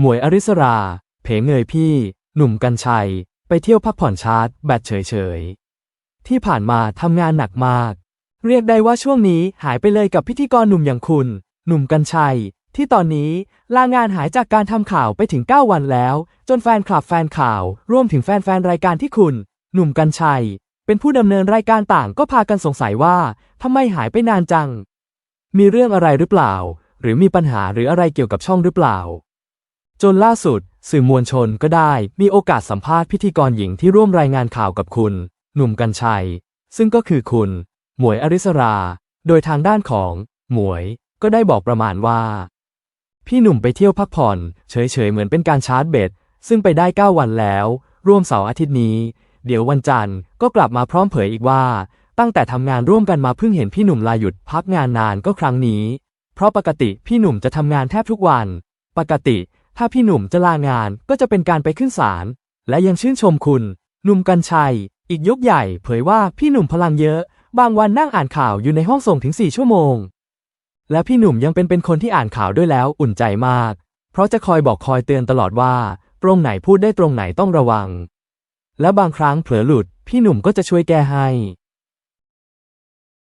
หมวยอริสราเพเงยพี่ หนุ่มกัญชัย ไปเที่ยวพักผ่อนชาร์จแบตเฉยๆ ที่ผ่านมาทำงานหนักมาก เรียกได้ว่าช่วงนี้หายไปเลยกับพิธีกรหนุ่มอย่างคุณ หนุ่มกัญชัย ที่ตอนนี้ลางานหายจากการทำข่าวไปถึง 9 วันแล้ว จนแฟนคลับแฟนข่าวรวมถึงแฟนๆรายการที่คุณ หนุ่มกัญชัย เป็นผู้ดำเนินรายการต่างก็พากันสงสัยว่าทำไมหายไปนานจัง มีเรื่องอะไรหรือเปล่า หรือมีปัญหาหรืออะไรเกี่ยวกับช่องหรือเปล่า จนล่าสุด สื่อมวลชนก็ได้มีโอกาสสัมภาษณ์พิธีกรหญิงที่ร่วมรายงานข่าวกับคุณ หนุ่มกัญชัย ซึ่งก็คือคุณ หมวยอริสรา โดยทางด้านของ หมวย ก็ได้บอกประมาณว่า พี่หนุ่มไปเที่ยวพักผ่อน เฉยๆ เหมือนเป็นการชาร์จเบ็ด ซึ่งไปได้ 9 วันแล้ว ร่วมเสาร์อาทิตย์นี้ เดี๋ยววันจันทร์ก็กลับมาพร้อมเผยอีกว่า ตั้งแต่ทำงานร่วมกันมาเพิ่งเห็นพี่หนุ่มลาหยุดพักงานนานก็ครั้งนี้ เพราะปกติพี่หนุ่มจะทำงานแทบทุกวัน ปกติ ถ้าพี่หนุ่มจะลางานก็จะเป็นการไปขึ้นศาล และยังชื่นชมคุณ หนุ่มกัญชัย อีกยกใหญ่เผยว่าพี่หนุ่มพลังเยอะ บางวันนั่งอ่านข่าวอยู่ในห้องส่งถึง4ชั่วโมง และพี่หนุ่มยังเป็นเป็นคนที่อ่านข่าวด้วยแล้วอุ่นใจมาก เพราะจะคอยบอกคอยเตือนตลอดว่า ตรงไหนพูดได้ตรงไหนต้องระวัง และบางครั้งเผลอหลุด พี่หนุ่มก็จะช่วยแก้ให้